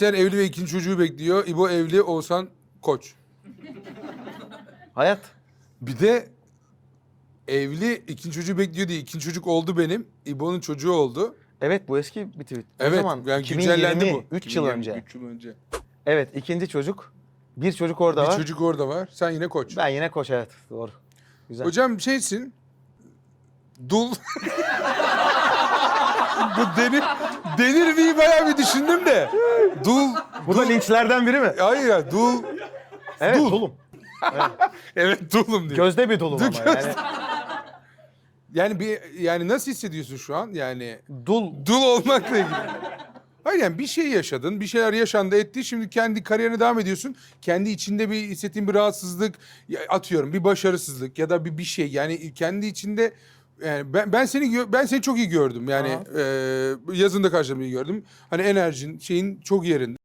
Eser evli ve ikinci çocuğu bekliyor. İbo evli, Oğuzhan koç. Hayat. Bir de evli, ikinci çocuğu bekliyor diye ikinci çocuk oldu benim. İbo'nun çocuğu oldu. Evet bu eski bir tweet. Evet, o zaman yani güncellendi bu. 3 yıl önce. 3 yıl önce. Evet ikinci çocuk. Bir çocuk orada Bir var. çocuk orada var. Sen yine koç. Ben yine koç evet doğru. Güzel. Hocam şeysin. Dul. Bu denir, denir diye bayağı bir düşündüm de. Dul. Bu da linçlerden biri mi? Hayır ya dul. Evet dul. dulum. Evet dulum diyor. Gözde bir dulum Dul ama yani. Yani bir yani nasıl hissediyorsun şu an? Yani Dul. dul olmakla ilgili. Hayır yani bir şey yaşadın, bir şeyler yaşandı etti. Şimdi kendi kariyerine devam ediyorsun. Kendi içinde bir hissettiğin bir rahatsızlık, ya atıyorum bir başarısızlık ya da bir bir şey. Yani kendi içinde yani ben, ben seni ben seni çok iyi gördüm. Yani Aha. e, yazında karşılamayı gördüm. Hani enerjin şeyin çok yerinde.